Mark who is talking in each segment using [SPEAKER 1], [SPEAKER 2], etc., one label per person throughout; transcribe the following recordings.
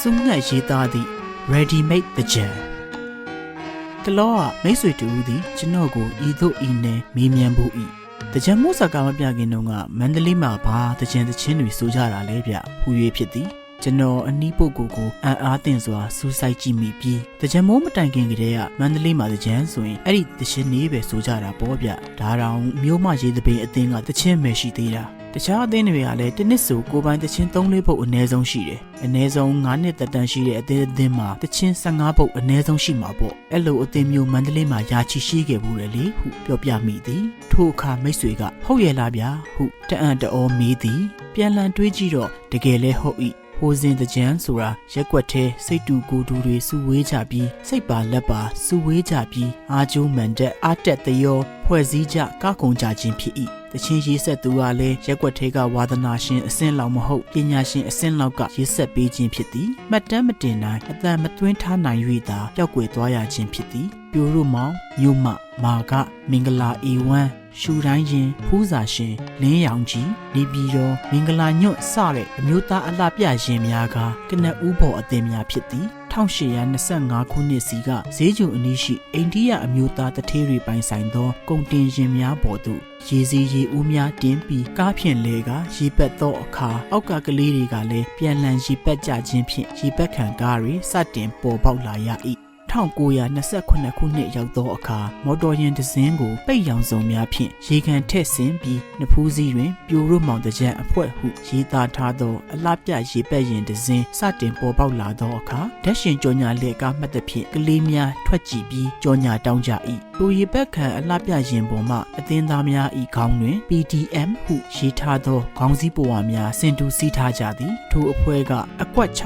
[SPEAKER 1] စုံငတ်ရေးသားသည့် Ready Made the Jam တလောကမိတ်ဆွေတူဦးသည်ကျွန်တော်ကိုဤသို့ဤနဲ့မေးမြန်းဖို့ဤတကြံမိုးစကားမပြခင်တုန်းကမန္တလေးမှာဘာတကြံတချင်းတွေဆိုကြတာလဲဗျဟူ၍ဖြစ်သည်ကျွန်တော်အနီးပုတ်ကိုကိုအံ့အားသင့်စွာစူးစိုက်ကြည့်မိပြီးတကြံမိုးမတိုင်ခင်ကတည်းကမန္တလေးမှာတကြံဆိုရင်အဲ့ဒီတချင်းနေပဲဆိုကြတာပေါ့ဗျဒါတောင်မျိုးမရေးသပင်အသင်းကတချင်းပဲရှိသေးတာ တခြားအသင်းတွေကလည်းတစ်နှစ်ဆိုကိုယ်ပိုင်တချင်း3လေးပုတ်အနည်းဆုံးရှိတယ်အနည်းဆုံး9နှစ်သက်တမ်းရှိတဲ့အသင်းအသင်းမှာတချင်း15ပုတ်အနည်းဆုံးရှိမှာပေါ့အဲ့လိုအသင်းမျိုးမန္တလေးမှာယာချီရှိခဲ့ဘူးလေလေဟုပြောပြမိသည်ထို့အခါမိတ်ဆွေကဟုတ်ရဲ့လားဗျာဟုတအံ့တအောမေးသည်ပြန်လည်တွေးကြည့်တော့တကယ်လဲဟုတ်၏ဟိုစဉ်တကြံဆိုတာရက်ွက်သေးစိတ်တူကိုယ်တူတွေစုဝေးကြပြီးစိတ်ပါလက်ပါစုဝေးကြပြီးအာကျိုးမန်တက်အာတက်တရော ဖွဲ့စည်းကြကားကုန်ကြခြင်းဖြစ်၏တချင်းရေးဆက်သူကလည်းရက်ွက်သေးကဝါသနာရှင်အစင်းလောက်မဟုတ်ပညာရှင်အစင်းလောက်ကရေးဆက်ပေးခြင်းဖြစ်သည်မှတ်တမ်းမတင်နိုင်အတန်မသွင်းထားနိုင်၍သာပျောက်ကွယ်သွားရခြင်းဖြစ်သည်ပြိုတို့မောင်ညုမမာကမင်္ဂလာအေဝမ်းရှူတိုင်းရင်ဖူးစာရှင်လင်းရောင်ကြီးနေပြည်တော်မင်္ဂလာညွတ်စတဲ့အမျိုးသားအလှပြရင်များကကနက်ဦးဘော်အသင်းများဖြစ်သည် 1825ခုနှစ်စီကဈေးကျုံအနီးရှိအိန္ဒိယအမျိုးသားတထေးတွေပိုင်ဆိုင်သောကုန်တင်ရင်များပေါ်သို့ရေစီးရေဦးများတင်းပြီးကားဖြင့်လေကရေပက်သောအခါအောက်ကကလေးတွေကလည်းပြန်လည်ရေပက်ကြခြင်းဖြင့်ရေပက်ခံကားတွေစတင်ပေါ်ပေါက်လာရ၏ 1928ခုနှစ်ရောက်သောအခါမော်တော်ယာဉ်တစ်စင်းကိုပိတ်ရောင်စုံများဖြင့်ရေကန်ထက်ဆင်းပြီးနဖူးစည်းတွင်ပြိုရုမောင်တကြံအဖွဲ့ဟုရေးသားထားသောအလှပြရေပက်ရင်တစ်စင်းစတင်ပေါ်ပေါက်လာသောအခါဓာတ်ရှင်ကြော်ညာလက်ကားမှတ်သဖြင့်ကလေးများထွက်ကြည့်ပြီးကြော်ညာတောင်းကြ၏ လူရေပက်ခံအလှပြရင်ပေါ်မှအသင်းသားများဤခေါင်းတွင် PDM ဟုရေးထားသောခေါင်းစည်းပေါ်ဝါများစင်တူစီးထားကြသည်ထိုအဖွဲ့ကအကွက်619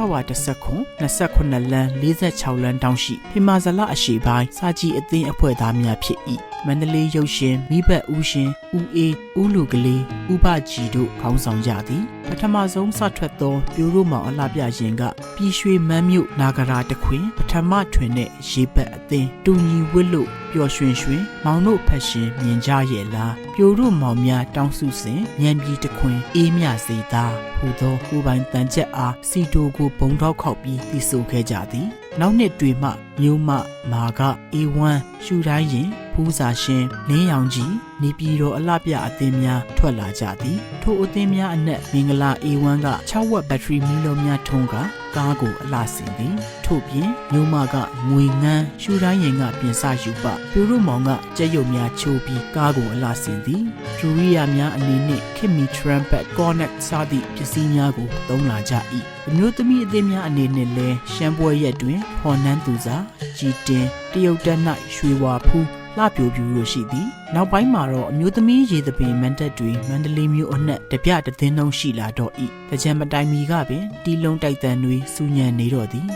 [SPEAKER 1] 29လမ်း46လမ်းတောင်းရှိဖေမာဇလအရှိပိုင်းစာကြည်အသင်းအဖွဲ့သားများဖြစ်၏ မန္တလေးရုပ်ရှင်မိဘဦးရှင်ဦးအေးဦးလူကလေးဥပကြည်တို့ခေါင်းဆောင်ကြသည်ပထမဆုံးစထွက်သောပြိုးတို့မောင်အလှပြရင်ကပြည်ရွှေမန်းမြို့နာဂရာတခွင်ပထမထွင်တဲ့ရေပက်အသင်းတူညီဝစ်လို့ပျော်ရွှင်ရွှင်မောင်တို့ဖက်ရှင်မြင်ကြရဲ့လားပြိုတို့မောင်များတောင်းစုစဉ်ဉာဏ်ပြည်တခွင်အေးမြစေသာဟူသောကိုပိုင်တန်ချက်အားစီတိုကိုဘုံထောက်ခောက်ပြီးတည်ဆိုခဲ့ကြသည် နောက်နှစ်တွေမှမြို့မမာကအေဝမ်းရှူတိုင်းရင်ဖူးစာရှင်လင်းရောင်ကြီးနေပြည်တော်အလှပြအသင်းများထွက်လာကြသည်ထိုအသင်းများအနက်မင်္ဂလာအေဝမ်းက6ဝက်ဘက်ထရီမီလုံးများထုံးက ကားကိုအလှဆင်သည်ထို့ပြင်မြို့မကငွေငန်းရှူတိုင်းရင်ကပြင်ဆယူပပြူရုမောင်ကကြက်ရုပ်များချိုးပြီးကားကိုအလှဆင်သည်ဒူရီယာများအနေနှင့်ခင်မီထရမ်ပက်ကောနက်စသည့်ပစ္စည်းများကိုသုံးလာကြ၏အမျိုးသမီးအသင်းများအနေနဲ့လည်းရှမ်းပွဲရက်တွင်ဟော်နန်းသူစာကြည်တင်တရုတ်တက်၌ရွှေဝါဖူးလှပြိုပြူလိုရှိသည် နောက်ပိုင်းမှာတော့အမျိုးသမီးရေသပင်မန်တက်တွေမန္တလေးမြို့အနှက်တပြတသိန်းလုံးရှိလာတော့၏တကြံမတိုင်မီကပင်တီလုံးတိုက်တန်တွေစူညံနေတော့သည်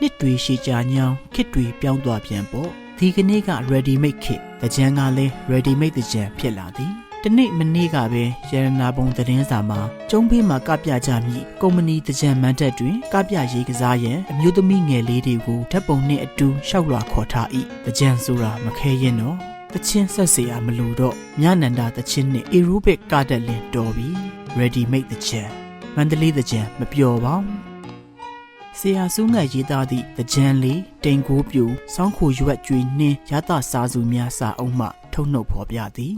[SPEAKER 1] နှစ်တွေရှည်ကြာညောင်းခစ်တွေပြောင်းသွားပြန်ပေါ့ဒီကနေ့က ready made ခစ်တကြံကလည်း ready made တကြံဖြစ်လာသည်တနေ့မနေ့ကပဲရတနာပုံသတင်းစာမှာကျုံးဘေးမှာကပြကြမည်ကုမ္ပဏီတကြံမန်တက်တွင်ကပြရေးကစားရန်အမျိုးသမီးငယ်လေးတွေကိုဓာတ်ပုံနဲ့အတူရှောက်လွှာခေါ်ထား၏တကြံဆိုတာမခဲရင်တော့ တချင်းဆက်เสียမလို့တော့မြနန္ဒတချင်းနဲ့ aerobic ကတက်လင်တော်ပြီ ready made တကြံမန္တလေးတကြံမပျော်ပါဘူးဆရာစုငတ်ရေးသားသည့်တကြံလေးတိန်ကိုပြူစောင်းခိုရွက်ကျွေနှင်းရတစားစုများစာအုပ်မှထုတ်နှုတ်ဖော်ပြသည်